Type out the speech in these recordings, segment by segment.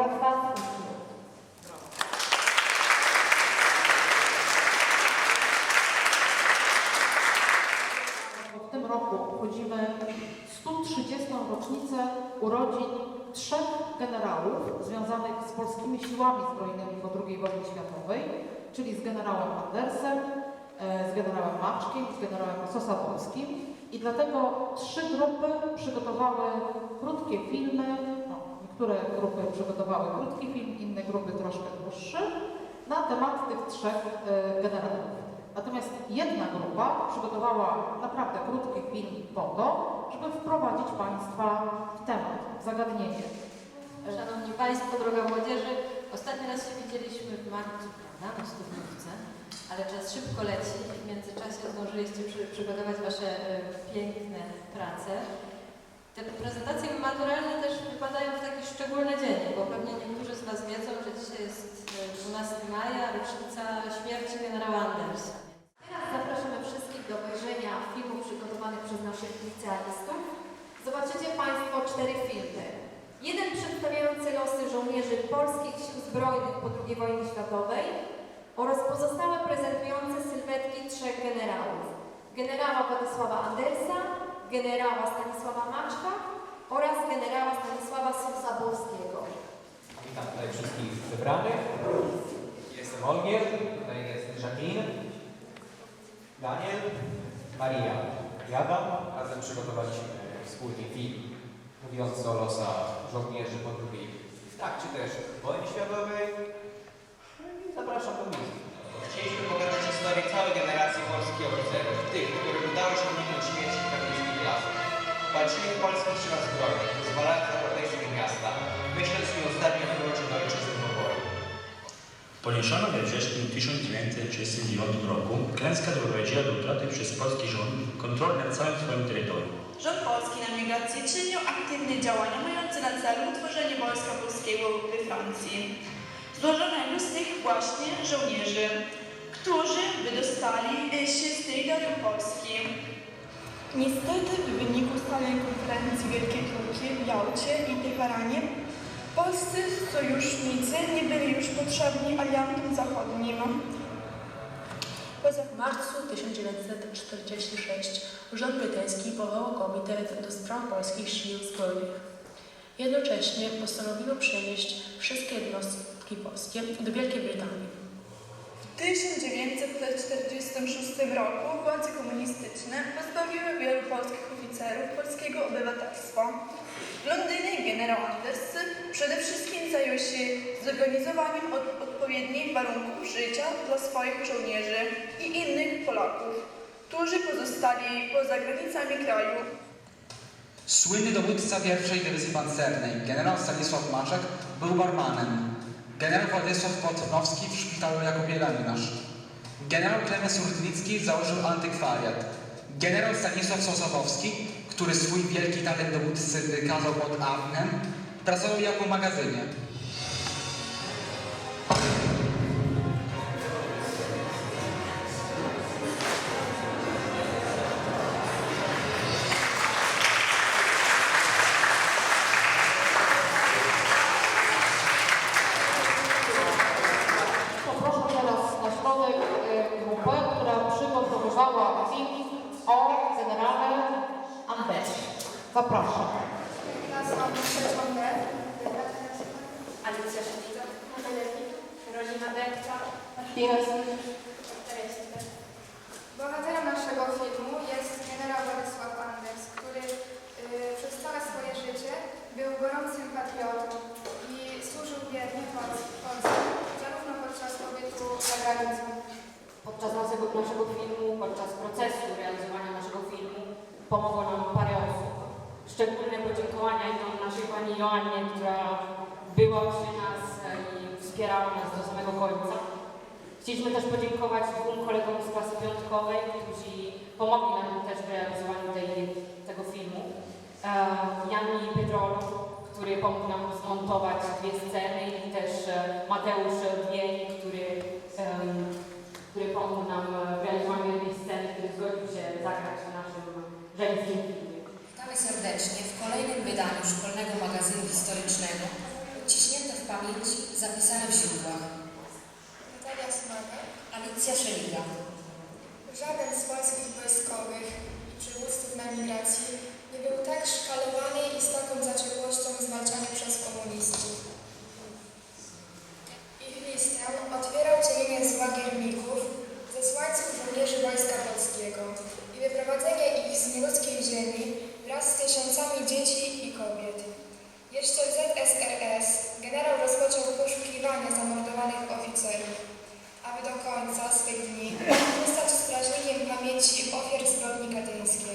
oraz. W tym roku obchodzimy 130. rocznicę urodzin trzech generałów związanych z polskimi siłami zbrojnymi po II wojnie światowej, czyli z generałem Andersem, e, z generałem Maczkiem z generałem Sosabowskim. I dlatego trzy grupy przygotowały krótkie filmy, niektóre grupy przygotowały krótki film, inne grupy troszkę dłuższy, na temat tych trzech e, generałów. Natomiast jedna grupa przygotowała naprawdę krótki film po to, żeby wprowadzić Państwa w temat, w zagadnienie. Szanowni Państwo, droga młodzieży, ostatni raz się widzieliśmy w marcu, prawda, na studniówce, ale czas szybko leci w międzyczasie zdążyliście przy, przygotować Wasze e, piękne prace. Te prezentacje maturalne też wypadają w taki szczególny dzień, bo pewnie niektórzy z Was wiedzą, że dzisiaj jest e, 12 maja, rocznica śmierci generała Andersa. Teraz zapraszamy wszystkich do obejrzenia filmów przygotowanych przez naszych licealistów. Zobaczycie Państwo cztery filmy. Jeden przedstawiający losy żołnierzy polskich sił zbrojnych po II wojnie światowej oraz pozostałe prezentujące sylwetki trzech generałów. Generała Władysława Andersa, generała Stanisława Maczka oraz generała Stanisława Sosabowskiego. Witam tutaj wszystkich wybranych. Jestem Olgier, tutaj jest Jacqueline, Daniel, Maria i Adam. Razem przygotowaliśmy wspólnie film mówiący o losach żołnierzy po II w trakcie też wojny światowej. I Zapraszam do misji. Chcieliśmy pokazać historię całej generacji polskich oficerów, tych, którym udało się uniknąć śmierci. Walczyli w polskich siłach zbrojnych, pozwalając na protekcję miasta, myśląc i ostatnio wrócił do ojczyzny po wojnie. Poniesiono we wrześniu 1939 roku klęska doprowadziła do utraty przez polski rząd kontroli nad całym swoim terytorium. Rząd polski na migrację czynił aktywne działania mające na celu utworzenie Wojska Polskiego we Francji. Złożone z tych właśnie żołnierzy, którzy wydostali się z terytorium Polski. Niestety w wyniku stałej konferencji Wielkiej Trójki w Jałcie i Teheranie polscy sojusznicy nie byli już potrzebni aliantom zachodnim. W marcu 1946 rząd brytyjski powołał Komitet do Spraw Polskich Sił Zbrojnych. Jednocześnie postanowiło przenieść wszystkie jednostki polskie do Wielkiej Brytanii. W 1946 roku władze komunistyczne pozbawiły wielu polskich oficerów polskiego obywatelstwa. W Londynie generał Anders przede wszystkim zajął się zorganizowaniem od- odpowiednich warunków życia dla swoich żołnierzy i innych Polaków, którzy pozostali poza granicami kraju. Słynny dowódca pierwszej dywizji pancernej, generał Stanisław Maczek, był barmanem. Generał Władysław Potrnowski w szpitalu jako pielęgniarz. Generał Klemens Rudnicki założył antykwariat. Generał Stanisław Sosabowski, który swój wielki talent dowódcy wykazał pod Arnem, pracował jako magazynie. Jest. Bohaterem naszego filmu jest generał Władysław Anders, który y, przez całe swoje życie był gorącym patriotą i służył wiernie Polsce, Polsce zarówno podczas pobytu za granicą. Podczas naszego, naszego filmu, podczas procesu realizowania naszego filmu pomogło nam parę osób. Szczególne podziękowania idą naszej pani Joannie, która była przy nas e, i wspierała nas do samego końca. Chcieliśmy też podziękować dwóm kolegom z klasy piątkowej, którzy pomogli nam też w realizowaniu tej, tego filmu. E, Jani Pedrolu, który pomógł nam zmontować dwie sceny i też e, Mateusz Wień, który, który pomógł nam w realizowaniu jednej sceny, który zgodził się zagrać w naszym żeńskim filmie. Witamy serdecznie w kolejnym wydaniu szkolnego magazynu historycznego, odciśnięte w pamięci, zapisane w źródłach. Natalia Smaga. Alicja Szeliga. Żaden z polskich wojskowych i przywódców na migracji nie był tak szkalowany i z taką zaciekłością zwalczany przez komunistów. Ich listę otwierał cienienie zła gierników, zesłańców żołnierzy Wojska Polskiego i wyprowadzenie ich z nieludzkiej ziemi wraz z tysiącami dzieci i kobiet. Jeszcze w ZSRS generał rozpoczął poszukiwania zamordowanych oficerów, aby do końca swych dni zostać strażnikiem pamięci ofiar zbrodni katyńskiej.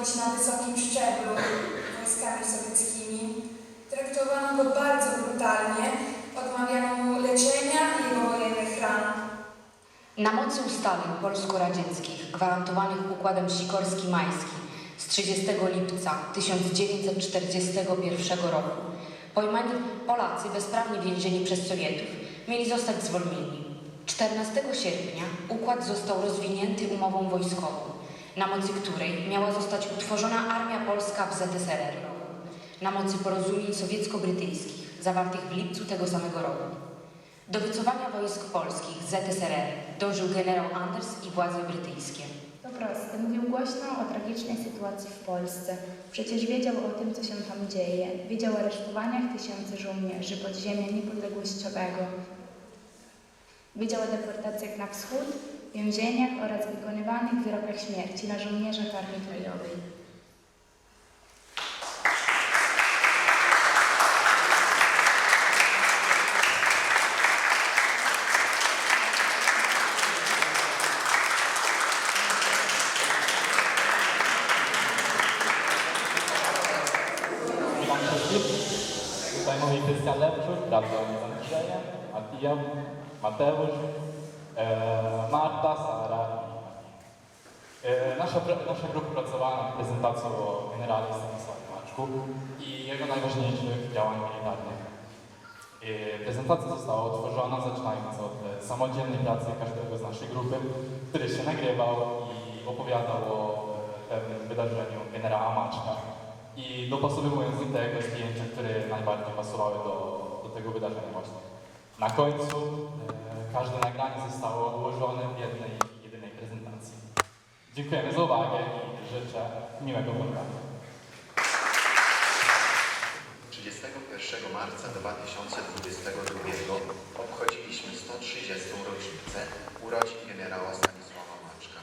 Na wysokim szczeblu wojskami sowieckimi. Traktowano go bardzo brutalnie, odmawiano mu leczenia jego wojennych ran. Na mocy ustaleń polsko-radzieckich gwarantowanych Układem Sikorski-Majski z 30 lipca 1941 roku pojmani Polacy bezprawnie więzieni przez Sowietów mieli zostać zwolnieni. 14 sierpnia układ został rozwinięty umową wojskową, na mocy której miała zostać utworzona Armia Polska w ZSRR na mocy porozumień sowiecko-brytyjskich zawartych w lipcu tego samego roku. Do wycofania wojsk polskich z ZSRR dążył generał Anders i władze brytyjskie. To proste. Mówił głośno o tragicznej sytuacji w Polsce. Przecież wiedział o tym, co się tam dzieje. Wiedział o aresztowaniach tysięcy żołnierzy podziemia niepodległościowego. Wiedział o deportacjach na wschód, więzieniach oraz wykonywanych wyrokach śmierci na żołnierzach Armii Krajowej. Witam wszystkich. Tutaj mówi Krystian Lepczuk, razem z Andrzejem, Matijem, Mateusz, e, Marta, Sara i e, nasza, pra- nasza grupa pracowała nad prezentacją o generale Maczku i jego najważniejszych działań militarnych. E, Prezentacja została utworzona zaczynając od e, samodzielnej pracy każdego z naszej grupy, który się nagrywał i opowiadał o e, pewnym wydarzeniu generała Maczka i dopasowując do tego zdjęcia, które najbardziej pasowały do, do tego wydarzenia właśnie. Na końcu każde nagranie zostało ułożone w jednej, jedynej prezentacji. Dziękujemy za uwagę i życzę miłego oglądania. 31 marca 2022 obchodziliśmy 130. rocznicę urodzin generała Stanisława Maczka.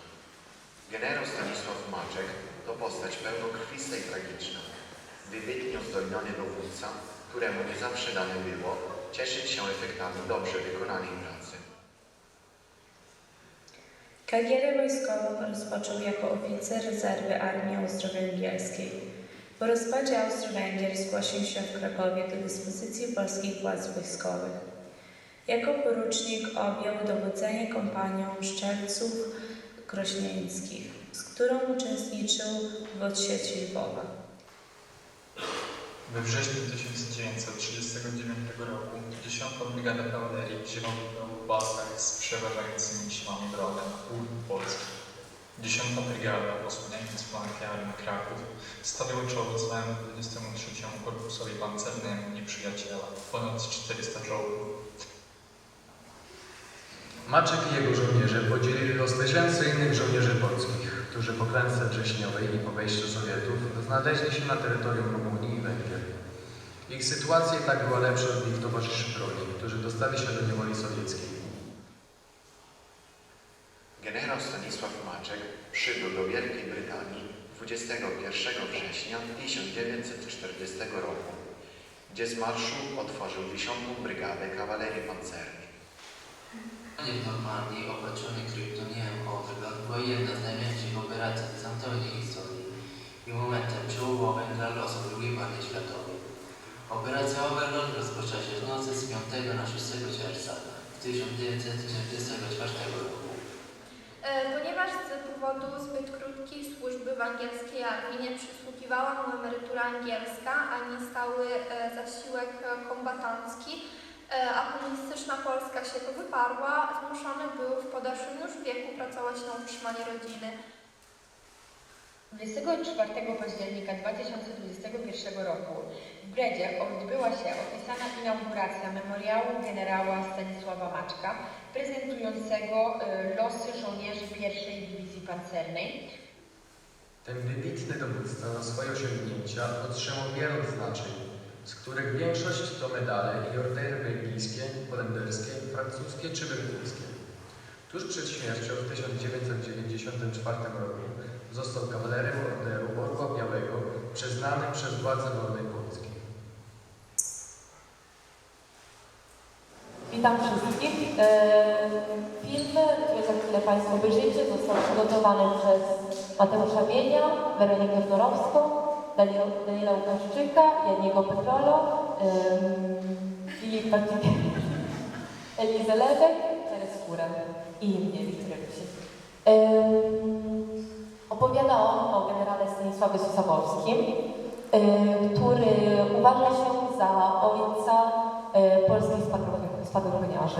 Generał Stanisław Maczek to postać pełnokrwista i tragiczna. Wybitnie uzdolniony dowódca, któremu nie zawsze dane było cieszyć się efektami dobrze wykonanej pracy. Karierę wojskową rozpoczął jako oficer rezerwy Armii Austro-Węgierskiej. Po rozpadzie Austro-Węgier zgłosił się w Krakowie do dyspozycji polskich władz wojskowych. Jako porucznik objął dowodzenie kompanią szczelców krośnieńskich, z którą uczestniczył w odsieci Lwowa. We wrześniu 1939 roku 10. Brygada Kawalerii wzięła w walkach z przeważającymi siłami wroga na południu Polski. 10. Brygada, osłaniając flanki Armii Kraków, stawiała czoło całemu 23. Korpusowi Pancernemu nieprzyjaciela, ponad 400 czołgów. Maczek i jego żołnierze podzielili los tysięcy innych żołnierzy polskich, którzy po klęsce wrześniowej i po wejściu Sowietów znaleźli się na terytorium Rumunii i Węgier. Ich sytuacja i tak była lepsza od ich towarzyszy broni, którzy dostali się do niewoli sowieckiej. Generał Stanisław przybył do Wielkiej Brytanii 21 września 1940 roku, gdzie z marszu otworzył 10. Brygadę Kawalerii Pancernej. W Normandii opatrzony kryptoniem Overlord była jedna z największych operacji w historii i momentem przełomowym dla losów II wojny światowej. Operacja Overlord rozpoczęła się w nocy z 5 na 6 czerwca 1944 roku. E, Ponieważ z powodu zbyt krótkiej służby w angielskiej armii nie przysługiwała mu emerytura angielska ani stały e, zasiłek kombatancki, e, a komunistyczna Polska się go wyparła, zmuszony był w podeszłym już wieku pracować na utrzymanie rodziny. 24 października 2021 roku w Bredzie odbyła się opisana inauguracja memoriału generała Stanisława Maczka, prezentującego y, losy żołnierzy I Dywizji Pancernej. Ten wybitny dowódca za swoje osiągnięcia otrzymał wiele odznaczeń, z których większość to medale i ordery belgijskie, holenderskie, francuskie czy belgijskie. Tuż przed śmiercią w 1994 roku został kawalerem Orderu Orła Białego przyznany przez władze wolnej Polski. Witam wszystkich. E, Film, który za chwilę Państwo obejrzycie, został przygotowany przez Mateusza Mienia, Weronikę Wnorowską, Daniela, Łukaszczyka, Janiego Petrolo, Filipa Kipiewicz, Elizę Lewek, Teres Kurę i mnie, Wiktoria Opowiada on o generale Stanisławie Sosabowskim, e, który uważa się za ojca e, polskich spadochroniarzy.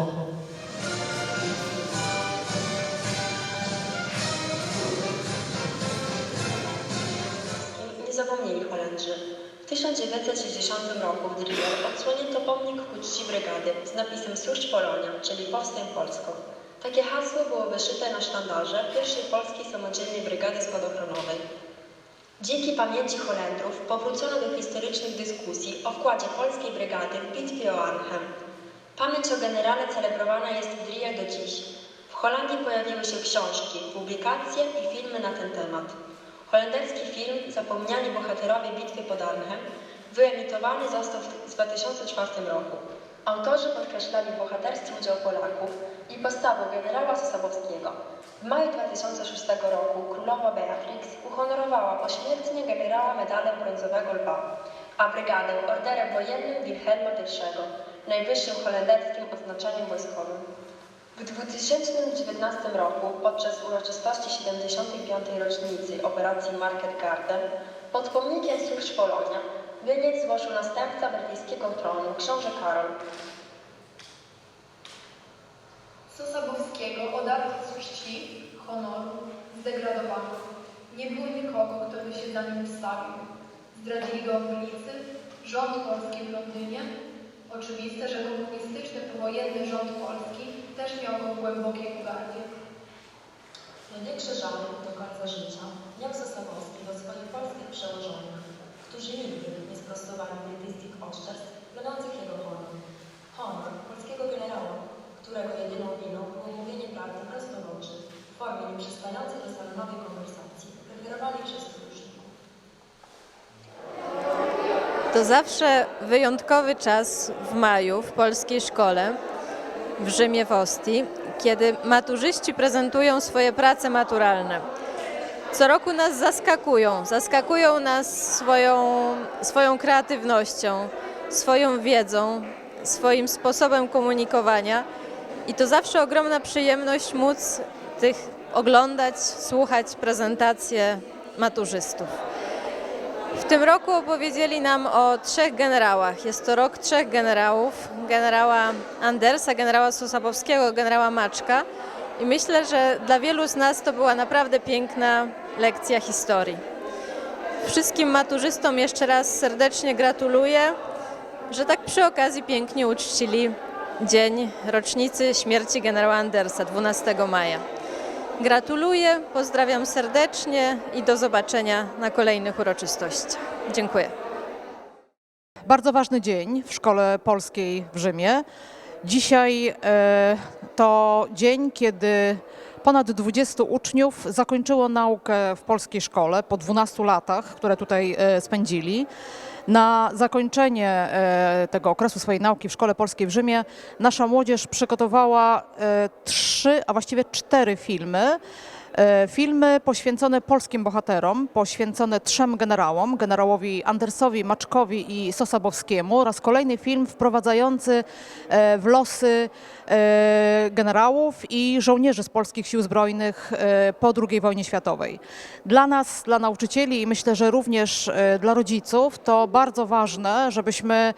Nie zapomnieli Holendrzy. W 1960 roku w Driel odsłonięto pomnik ku czci brygady z napisem Służb Polonia, czyli Powstań Polsko. Takie hasło było wyszyte na sztandarze pierwszej polskiej samodzielnej brygady spadochronowej. Dzięki pamięci Holendrów powrócono do historycznych dyskusji o wkładzie polskiej brygady w bitwie o Arnhem. Pamięć o generale celebrowana jest w Driel do dziś. W Holandii pojawiły się książki, publikacje i filmy na ten temat. Holenderski film Zapomniani bohaterowie bitwy pod Arnhem wyemitowany został w 2004 roku. Autorzy podkreślali bohaterski udział Polaków i postawę generała Sosabowskiego. W maju 2006 roku królowa Beatrix uhonorowała pośmiertnie generała medalem brązowego lwa, a brygadę orderem wojennym Wilhelma I, najwyższym holenderskim odznaczeniem wojskowym. W 2019 roku podczas uroczystości 75. rocznicy operacji Market Garden pod pomnikiem Służb Polonia wieniec złożył następca brytyjskiego tronu, książę Karol. Sosabowskiego odarto z czci, honoru, zdegradowano. Nie było nikogo, kto by się za nim wstawił. Zdradzili go Anglicy, rząd polski w Londynie. Oczywiste, że komunistyczny powojenny rząd polski też miał go w głębokiej pogardzie. Największy żal do końca życia miał Sosabowski do swoich polskich przełożonych, którzy nigdy nie sprostowali brytyjskich oszczerstw gonących jego honor. Honor polskiego generała, którego jedyną winą było mówienie prawdy prosto w formie nieprzystającej do salonowej konwersacji, To zawsze wyjątkowy czas w maju w polskiej szkole w Rzymie w Ostii, kiedy maturzyści prezentują swoje prace maturalne. Co roku nas zaskakują, zaskakują nas swoją, swoją kreatywnością, swoją wiedzą, swoim sposobem komunikowania i to zawsze ogromna przyjemność móc tych oglądać, słuchać prezentacje maturzystów. W tym roku opowiedzieli nam o trzech generałach. Jest to rok trzech generałów: generała Andersa, generała Sosabowskiego, generała Maczka. I myślę, że dla wielu z nas to była naprawdę piękna lekcja historii. Wszystkim maturzystom jeszcze raz serdecznie gratuluję, że tak przy okazji pięknie uczcili dzień rocznicy śmierci generała Andersa 12 maja. Gratuluję, pozdrawiam serdecznie i do zobaczenia na kolejnych uroczystościach. Dziękuję. Bardzo ważny dzień w Szkole Polskiej w Rzymie. Dzisiaj e, to dzień, kiedy Ponad 20 uczniów zakończyło naukę w polskiej szkole po 12 latach, które tutaj e, spędzili. Na zakończenie e, tego okresu swojej nauki w Szkole Polskiej w Rzymie nasza młodzież przygotowała e, trzy, a właściwie cztery filmy. E, Filmy poświęcone polskim bohaterom, poświęcone trzem generałom, generałowi Andersowi, Maczkowi i Sosabowskiemu oraz kolejny film wprowadzający e, w losy e, generałów i żołnierzy z polskich sił zbrojnych po II wojnie światowej. Dla nas, dla nauczycieli i myślę, że również dla rodziców to bardzo ważne, żebyśmy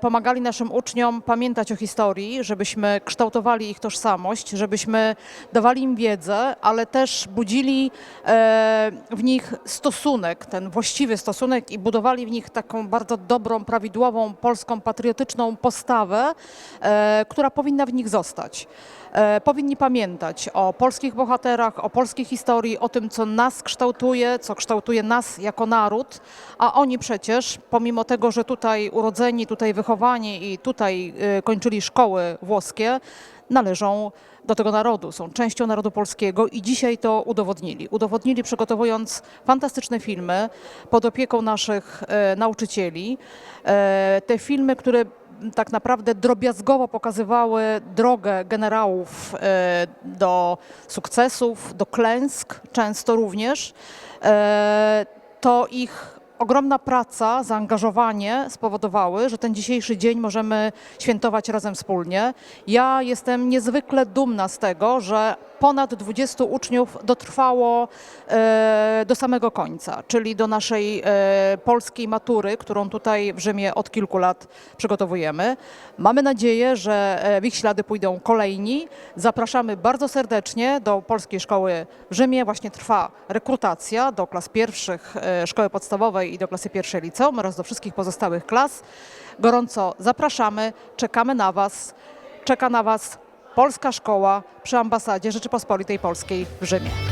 pomagali naszym uczniom pamiętać o historii, żebyśmy kształtowali ich tożsamość, żebyśmy dawali im wiedzę, ale też budzili e, w nich stosunek, ten właściwy stosunek i budowali w nich taką bardzo dobrą, prawidłową, polską, patriotyczną postawę, e, która powinna w nich zostać. E, Powinni pamiętać o polskich bohaterach, o polskiej historii, o tym, co nas kształtuje, co kształtuje nas jako naród, a oni przecież, pomimo tego, że tutaj urodzeni, tutaj wychowani i tutaj kończyli szkoły włoskie, należą do tego narodu, są częścią narodu polskiego i dzisiaj to udowodnili. Udowodnili przygotowując fantastyczne filmy pod opieką naszych e, nauczycieli. E, te filmy, które tak naprawdę drobiazgowo pokazywały drogę generałów e, do sukcesów, do klęsk, często również. E, To ich ogromna praca, zaangażowanie spowodowały, że ten dzisiejszy dzień możemy świętować razem wspólnie. Ja jestem niezwykle dumna z tego, że ponad 20 uczniów dotrwało e, do samego końca, czyli do naszej e, polskiej matury, którą tutaj w Rzymie od kilku lat przygotowujemy. Mamy nadzieję, że e, w ich ślady pójdą kolejni. Zapraszamy bardzo serdecznie do Polskiej Szkoły w Rzymie. Właśnie trwa rekrutacja do klas pierwszych szkoły podstawowej i do klasy pierwszej liceum oraz do wszystkich pozostałych klas. Gorąco zapraszamy, czekamy na Was. Czeka na Was Polska Szkoła przy Ambasadzie Rzeczypospolitej Polskiej w Rzymie.